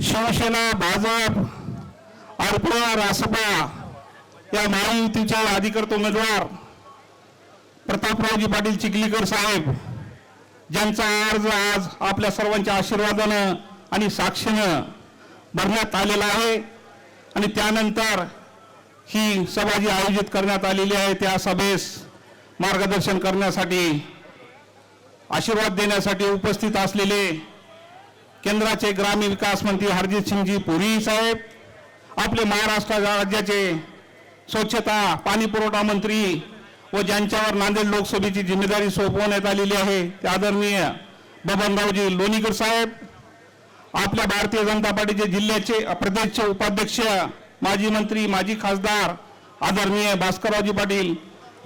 शिवसेना भाजप अर्पणा रासपा या महायुतीच्या अधिकृत उमेदवार प्रतापरावजी पाटील चिखलीकर साहेब ज्यांचा अर्ज आज आपल्या सर्वांच्या आशीर्वादानं आणि साक्षीनं भरण्यात आलेला आहे आणि त्यानंतर ही सभा जी आयोजित करण्यात आलेली आहे त्या सभेस मार्गदर्शन करण्यासाठी आशीर्वाद देण्यासाठी उपस्थित असलेले केंद्राचे ग्रामीण विकास मंत्री हरजित सिंगजी पुरी साहेब आपले महाराष्ट्र राज्याचे स्वच्छता पाणी पुरवठा मंत्री व ज्यांच्यावर नांदेड लोकसभेची जिम्मेदारी सोपवण्यात आलेली आहे ते आदरणीय बबनरावजी लोणीकर साहेब आपल्या भारतीय जनता पार्टीचे जिल्ह्याचे प्रदेशचे उपाध्यक्ष माजी मंत्री माजी खासदार आदरणीय भास्कररावजी पाटील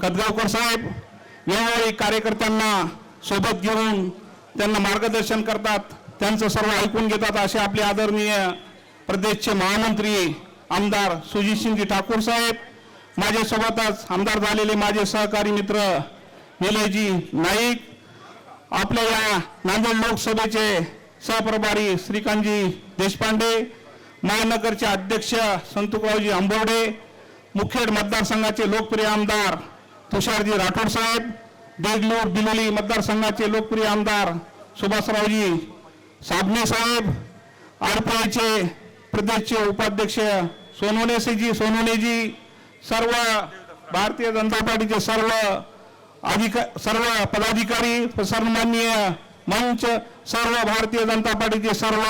कदगावकर साहेब यावेळी कार्यकर्त्यांना सोबत घेऊन त्यांना मार्गदर्शन करतात. त्यांचं सर्व ऐकून घेतात असे आपले आदरणीय प्रदेशचे महामंत्री आमदार सुजितसिंगजी ठाकूर साहेब माझ्यासोबतच आमदार झालेले माझे सहकारी मित्र निलयजी नाईक आपल्या या नांदेड लोकसभेचे सहप्रभारी श्रीकांतजी देशपांडे महानगरचे अध्यक्ष संतुकरावजी आंबोडे मुखेड मतदारसंघाचे लोकप्रिय आमदार तुषारजी राठोड साहेब देगलूर बिलोली मतदारसंघाचे लोकप्रिय आमदार सुभाषरावजी साबणे साहेब आरपीआयचे प्रदेशचे उपाध्यक्ष सोनोनेसेजी सोनवणेजी सर्व भारतीय जनता पार्टीचे सर्व अधिका सर्व पदाधिकारी सन्माननीय मंच सर्व भारतीय जनता पार्टीचे सर्व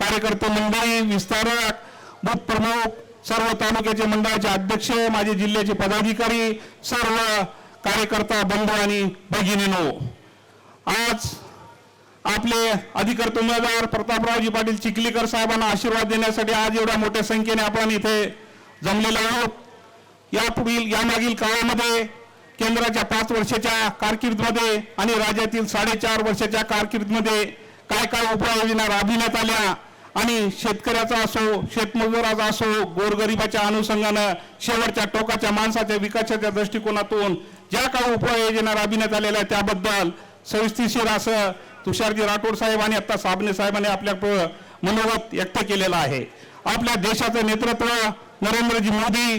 कार्यकर्ते मंडळी विस्तारक बूथ प्रमुख सर्व तालुक्याचे मंडळाचे अध्यक्ष माझे जिल्ह्याचे पदाधिकारी सर्व कार्यकर्ता बंधू आणि भगिनीनो आज आपले अधिकृत उमेदवार प्रतापरावजी पाटील चिखलीकर साहेबांना आशीर्वाद देण्यासाठी आज एवढ्या मोठ्या संख्येने आपण इथे जमलेलो आहोत. यापुढील यामागील काळामध्ये केंद्राच्या पाच वर्षाच्या कारकिर्दीमध्ये आणि राज्यातील साडेचार वर्षाच्या कारकिर्दीमध्ये काय काय उपाययोजना राबविण्यात आल्या आणि शेतकऱ्याचा असो शेतमजुराचा असो गोरगरिबाच्या अनुषंगानं शेवटच्या टोकाच्या माणसाच्या विकासाच्या दृष्टिकोनातून ज्या काही उपाययोजना राबविण्यात आलेल्या त्याबद्दल सविस्तीशीर असं तुषारजी राठोड साहेब आणि साबणे साहेबांनी आपल्या मनोगत व्यक्त केलेलं आहे. आपल्या देशाचं नेतृत्व नरेंद्रजी मोदी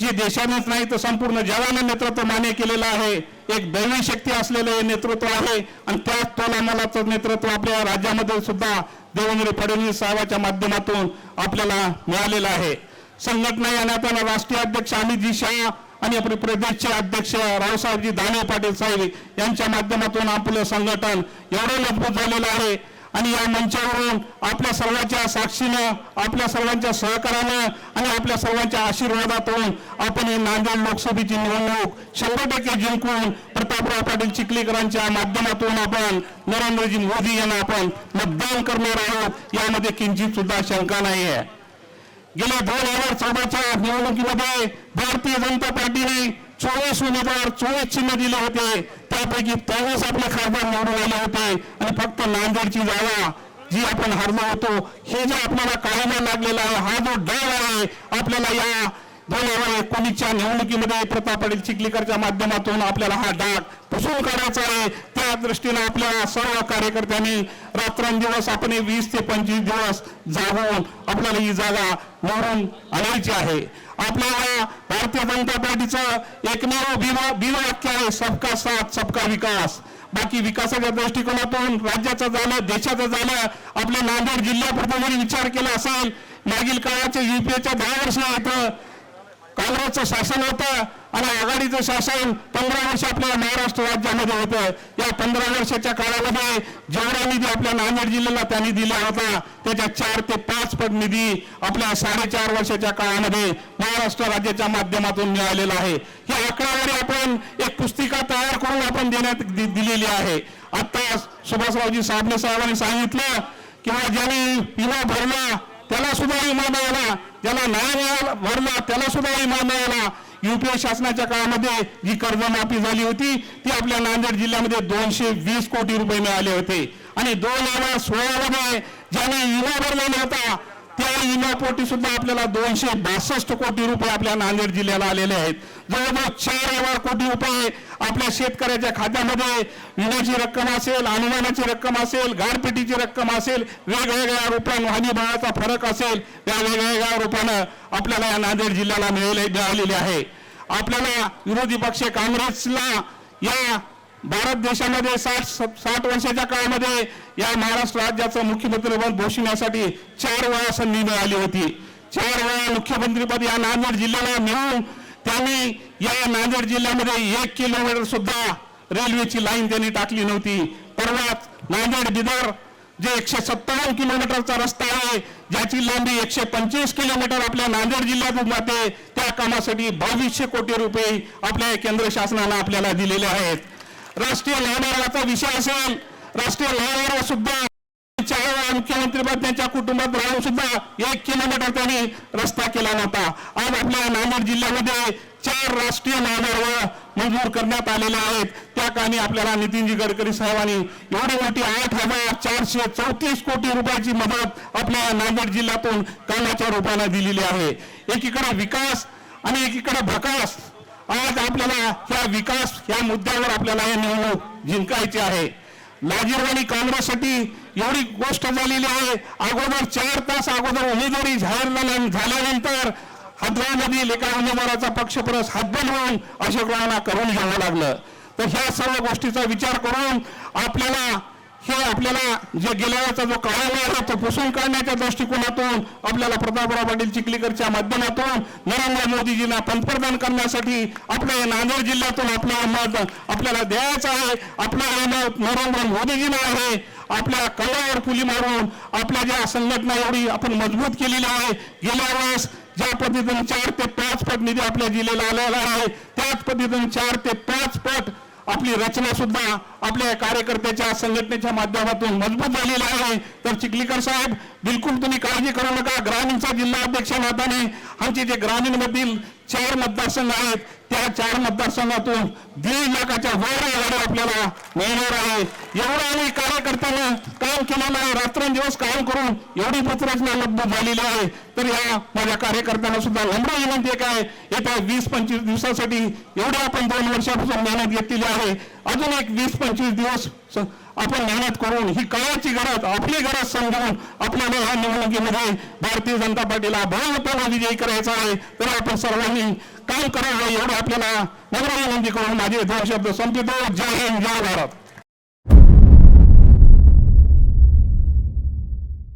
जे देशानेच नाही तर संपूर्ण जगाने नेतृत्व मान्य केलेलं आहे. एक दैवी शक्ती असलेलं हे नेतृत्व आहे. आणि त्याच तोलामोलाचं नेतृत्व आपल्या राज्यामध्ये सुद्धा देवेंद्र फडणवीस साहेबाच्या माध्यमातून आपल्याला मिळालेलं आहे. संघटना या नात्यानं राष्ट्रीय अध्यक्ष अमितजी शहा आणि आपले प्रदेशचे अध्यक्ष रावसाहेबजी दानव पाटील साहेब यांच्या माध्यमातून आपलं संघटन एवढं मजबूत झालेलं आहे. आणि या मंचावरून आपल्या सर्वांच्या साक्षीनं आपल्या सर्वांच्या सहकार्यानं आणि आपल्या सर्वांच्या आशीर्वादातून आपण ही नांदेड लोकसभेची निवडणूक शंभर टक्के जिंकून प्रतापराव पाटील चिखलीकरांच्या माध्यमातून आपण नरेंद्रजी मोदी यांना आपण मतदान करणार आहोत. यामध्ये किंचित सुद्धा शंका नाही आहे गेल्या दोन हजार चौदाच्या निवडणुकीमध्ये भारतीय जनता पार्टीने चोवीस उमेदवार चोवीस चिन्ह दिले होते. त्यापैकी तेवीस आपले खासदार निवडून आले होते. आणि फक्त नांदेडची जागा जी आपण हरलो होतो हे जे आपल्याला काढायला लागलेला आहे हा जो डाव आहे आपल्याला या दोन हजार एकोणीसच्या निवडणुकीमध्ये प्रताप पाटील चिखलीकरच्या माध्यमातून आपल्याला हा डाग पुसून काढायचा आहे. त्या दृष्टीने आपल्या सर्व कार्यकर्त्यांनी रात्रंदिवस आपण वीस ते पंचवीस दिवस जागून आपल्याला ही जागा निवडून आणायची आहे. आपल्याला भारतीय जनता पार्टीचं एकमेव बिवा बिनवाक्य आहे सबका साथ सबका विकास. बाकी विकासाच्या दृष्टिकोनातून राज्याचं झालं देशाचं झालं आपल्या नांदेड जिल्ह्यापुरता जरी विचार केला असेल मागील काळाच्या युपीएच्या दहा वर्ष काँग्रेसचं शासन होतं आणि आघाडीचं शासन पंधरा वर्ष आपल्या महाराष्ट्र राज्यामध्ये होतं. या पंधरा वर्षाच्या काळामध्ये जेवढा निधी आपल्या नांदेड जिल्ह्याला त्यांनी दिला होता त्याच्या चार ते पाच पट निधी आपल्या साडेचार वर्षाच्या काळामध्ये महाराष्ट्र राज्याच्या माध्यमातून मिळालेला आहे. ही आकडावारी आपण एक पुस्तिका तयार करून आपण देण्यात दिलेली आहे. आता सुभाषरावजी साबणे साहेबांनी सांगितलं किंवा ज्यांनी विमा भरला त्याला सुद्धा विमा मिळाला. ज्याला न्याय मिळाला भरला त्याला सुद्धा विमा मिळाला. युपीए शासनाच्या काळामध्ये जी कर्जमाफी झाली होती ती आपल्या नांदेड जिल्ह्यामध्ये दोनशे वीस कोटी रुपये मिळाले होते. आणि दोन हजार सोळामध्ये ज्याने विमा भरलेला होता त्या विम्यापोटी सुद्धा आपल्याला दोनशे बासष्ट कोटी रुपये आपल्या नांदेड जिल्ह्याला आलेले आहेत. जवळजवळ चार हजार कोटी रुपये आपल्या शेतकऱ्याच्या खात्यामध्ये विम्याची रक्कम असेल अनुदानाची रक्कम असेल गारपेटीची रक्कम असेल वेगवेगळ्या रूपानं हानीभावाचा फरक असेल त्या वेगवेगळ्या रूपानं आपल्याला या नांदेड जिल्ह्याला मिळाले मिळालेले आहे. आपल्याला विरोधी पक्ष काँग्रेसला या भारत देशामध्ये साठ साठ वर्षाच्या काळामध्ये या महाराष्ट्र राज्याचं मुख्यमंत्रीपद भूषवण्यासाठी चार वेळा संधी मिळाली होती. चार वेळा मुख्यमंत्रीपद या नांदेड जिल्ह्याला मिळून त्यांनी या नांदेड जिल्ह्यामध्ये एक किलोमीटर सुद्धा रेल्वेची लाईन त्यांनी टाकली नव्हती. परवाच नांदेड बिदर जे एकशे सत्तावन्न किलोमीटरचा रस्ता आहे ज्याची लांबी एकशे पंचवीस किलोमीटर आपल्या नांदेड जिल्ह्यातून जाते त्या कामासाठी बावीसशे कोटी रुपये आपल्या केंद्र शासनाला आपल्याला दिलेले आहेत. राष्ट्रीय महामार्गाचा विषय असेल राष्ट्रीय महामार्ग सुद्धा चार वेळा मुख्यमंत्रीपद त्यांच्या कुटुंबात राहून सुद्धा एक किलोमीटर त्यांनी रस्ता केला नव्हता. आज आपल्या नांदेड जिल्ह्यामध्ये चार राष्ट्रीय महामार्ग मंजूर करण्यात आलेले आहेत. त्या कामी आपल्याला नितीनजी गडकरी साहेबांनी एवढी मोठी आठ हजार चारशे चौतीस कोटी रुपयाची मदत आपल्या नांदेड जिल्ह्यातून कामाच्या रूपाने दिलेली आहे. एकीकडे विकास आणि एकीकडे भकास. आज आपल्याला ह्या विकास ह्या मुद्द्यावर आपल्याला हे निवडणूक जिंकायची आहे. लाजीरवाणी काँग्रेससाठी एवढी गोष्ट झालेली आहे. अगोदर चार तास अगोदर उमेदवारी जाहीर झाल्यानंतर हदगावमधील एका उमेदवाराचा पक्षप्रस हद्दल होऊन अशोकरावांना करून घ्यावं लागलं. तर ह्या सर्व गोष्टीचा विचार करून आपल्याला हे आपल्याला जे गेल्या जो काळाला आहे तो पुसून काढण्याच्या दृष्टिकोनातून आपल्याला प्रतापराव पाटील चिखलीकरच्या माध्यमातून नरेंद्र मोदीजींना पंतप्रधान करण्यासाठी आपल्या या नांदेड जिल्ह्यातून आपला मत आपल्याला द्यायचं आहे. आपलं मत नरेंद्र मोदीजींना आहे. आपल्या कळ्यावर फुली मारून आपल्या ज्या संघटना एवढी आपण मजबूत केलेली आहे गेल्या वेळेस ज्या पद्धतीने चार ते पाच पट निधी आपल्या जिल्ह्याला आलेला आहे त्याच पद्धतीने चार ते पाच पट आपली रचना सुद्धा आपल्या कार्यकर्त्याच्या संघटनेच्या माध्यमातून मजबूत झालेली आहे. तर चिखलीकर साहेब बिलकुल तुम्ही काळजी करू नका. ग्रामीणचा जिल्हा अध्यक्ष नात्याने आमचे जे ग्रामीण मधील चार मतदारसंघ आहेत त्या चार मतदारसंघातून दीड लाखाच्या वर आघाडी आपल्याला मिळणार आहे. एवढं आम्ही कार्यकर्त्यांना काम केलेलं आहे. रात्रंदिवस काम करून एवढी पत्ररचना मजबूत झालेली आहे. तर या माझ्या कार्यकर्त्यांना सुद्धा नम्र विनंती आहे काय येत्या वीस पंचवीस दिवसासाठी एवढं आपण दोन वर्षापासून मेहनत घेतलेली आहे. अजून एक वीस पंचवीस दिवस आपण मेहनत करून ही काळाची गरज आपली गरज समजून आपल्याला ह्या निवडणुकीमध्ये भारतीय जनता पार्टीला बहुमताने विजयी करायचा आहे. तर आपण सर्वांनी काम करावं एवढं आपल्याला नम्र विनंती करून माझे दोन शब्द संपितो जय हिंद जय भारत.